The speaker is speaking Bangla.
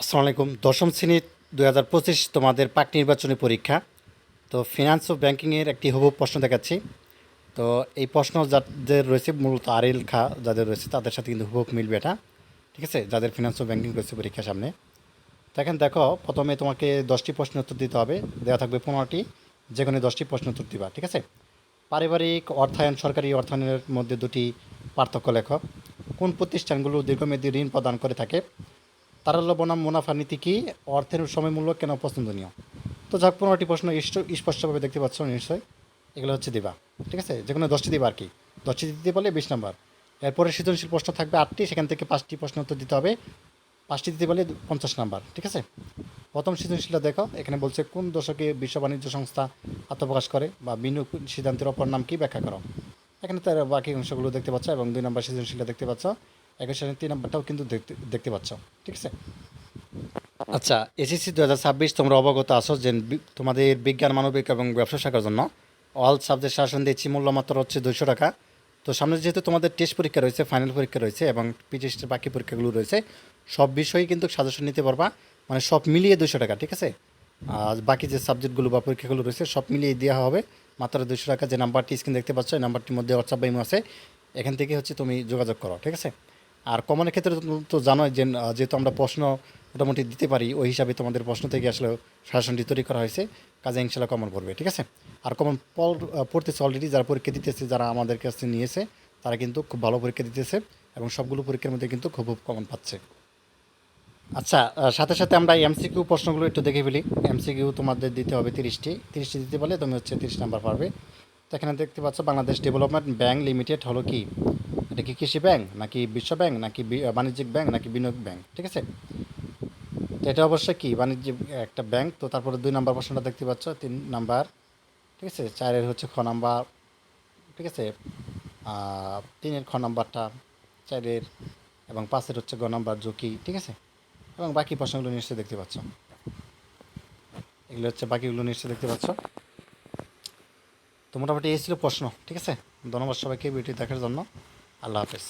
আসসালামু আলাইকুম। দশম শ্রেণি দুই হাজার পঁচিশ তোমাদের পাক নির্বাচনী পরীক্ষা। তো ফিনান্স ও ব্যাংকিংয়ের একটি হবু প্রশ্ন দেখাচ্ছি। তো এই প্রশ্ন যাদের রয়েছে, মূলত আরএল খা যাদের রয়েছে, তাদের সাথে কিন্তু হুবহু মিলবে এটা। ঠিক আছে? যাদের ফিনান্স ও ব্যাংকিং রয়েছে পরীক্ষার সামনে। দেখেন দেখো, প্রথমে তোমাকে দশটি প্রশ্ন উত্তর দিতে হবে। দেওয়া থাকবে পনেরোটি। যে কোনো দশটি প্রশ্ন উত্তর দিবা, ঠিক আছে? পারিবারিক অর্থায়ন, সরকারি অর্থায়নের মধ্যে দুটি পার্থক্য লেখ। কোন প্রতিষ্ঠানগুলো দীর্ঘমেয়াদী ঋণ প্রদান করে থাকে? তারল্য বনাম মুনাফা নীতি কি? অর্থের সময়মূল্য কেন পছন্দনীয়? তো যাক পনেরোটি প্রশ্ন স্পষ্টভাবে দেখতে পাচ্ছ নিশ্চয়ই এগুলো হচ্ছে দিবা, ঠিক আছে? যে কোনো দশটি দিবা আর কি। দশটি দিতে পারলে বিশ নম্বর। এরপরে সৃজনশীল প্রশ্ন থাকবে আটটি, সেখান থেকে পাঁচটি প্রশ্ন উত্তর দিতে হবে। পাঁচটি দিতে পারলে পঞ্চাশ নাম্বার, ঠিক আছে? প্রথম সৃজনশীলটা দেখো, এখানে বলছে কোন দশকে বিশ্ব বাণিজ্য সংস্থা আত্মপ্রকাশ করে বা বিনিয়োগ সিদ্ধান্তের অপর নাম কি? ব্যাখ্যা করো। এখানে তার বাকি অংশগুলো দেখতে পাচ্ছ এবং দুই নম্বর সৃজনশীলটা দেখতে পাচ্ছ। একই সাথে তিন নম্বরটাও কিন্তু দেখতে দেখতে পাচ্ছ। ঠিক আছে? আচ্ছা এসএসসি দু হাজার ছাব্বিশ তোমরা অবগত আসো যে তোমাদের বিজ্ঞান, মানবিক এবং ব্যবসা শাখার জন্য অল সাবজেক্ট শাসন দিচ্ছি মূল্য মাত্র হচ্ছে দুশো টাকা। তো সামনে যেহেতু তোমাদের টেস্ট পরীক্ষা রয়েছে ফাইনাল পরীক্ষা রয়েছে এবং পিটিএসটের বাকি পরীক্ষাগুলো রয়েছে, সব বিষয়েই কিন্তু সাজেশন নিতে পারবা। মানে সব মিলিয়ে দুশো টাকা, ঠিক আছে? আর বাকি যে সাবজেক্টগুলো বা পরীক্ষাগুলো রয়েছে, সব মিলিয়ে দেওয়া হবে। মাত্র দুশো টাকা যে নাম্বারটি স্ক্রিন দেখতে পাচ্ছ, এই নাম্বারটির মধ্যে হোয়াটসঅ্যাপ বাইমো আছে। এখান থেকে হচ্ছে তুমি যোগাযোগ করো, ঠিক আছে? আর কমনের ক্ষেত্রে তো- জানোই যে যেহেতু আমরা প্রশ্ন মোটামুটি দিতে পারি, ওই হিসাবে তোমাদের প্রশ্ন থেকে আসলে শাসনটি তৈরি করা হয়েছে। কাজে ইনশাল্লাহ কমন পড়বে, ঠিক আছে? আর কমন পড়তেছে অলরেডি যারা পরীক্ষা দিতেছে, যারা আমাদের কাছে নিয়েছে, তারা কিন্তু খুব ভালো পরীক্ষা দিতেছে এবং সবগুলো পরীক্ষার মধ্যে কিন্তু খুব খুব কমন পাচ্ছে। আচ্ছা সাথে সাথে আমরা এমসিকিউ প্রশ্নগুলো একটু দেখে ফেলি। এমসিকিউ তোমাদের দিতে হবে তিরিশটি। তিরিশটি দিতে পারলে তুমি হচ্ছে তিরিশ নাম্বার পারবে। তো এখানে দেখতে পাচ্ছ, বাংলাদেশ ডেভেলপমেন্ট ব্যাংক লিমিটেড হলো কি? এটা কি কৃষি ব্যাংক, নাকি বিশ্ব ব্যাংক, নাকি বাণিজ্যিক ব্যাংক, নাকি বিনিয়োগ ব্যাংক? ঠিক আছে? তো এটা অবশ্যই কি, বাণিজ্যিক একটা ব্যাংক, তো তারপরে দুই নাম্বার প্রশ্নটা দেখতে পাচ্ছ, তিন নাম্বার, ঠিক আছে? চারের হচ্ছে খ নাম্বার, ঠিক আছে? তিনের খ নাম্বারটা, চারের, এবং পাঁচের হচ্ছে গ নাম্বার ঝুঁকি, ঠিক আছে? এবং বাকি প্রশ্নগুলো নিশ্চয়ই দেখতে পাচ্ছ। এগুলো হচ্ছে বাকিগুলো নিশ্চয়ই দেখতে পাচ্ছ। তো মোটামুটি এই ছিল প্রশ্ন, ঠিক আছে? ধন্যবাদ সবাইকে ভিডিও দেখার জন্য। আল্লাহ হাফেজ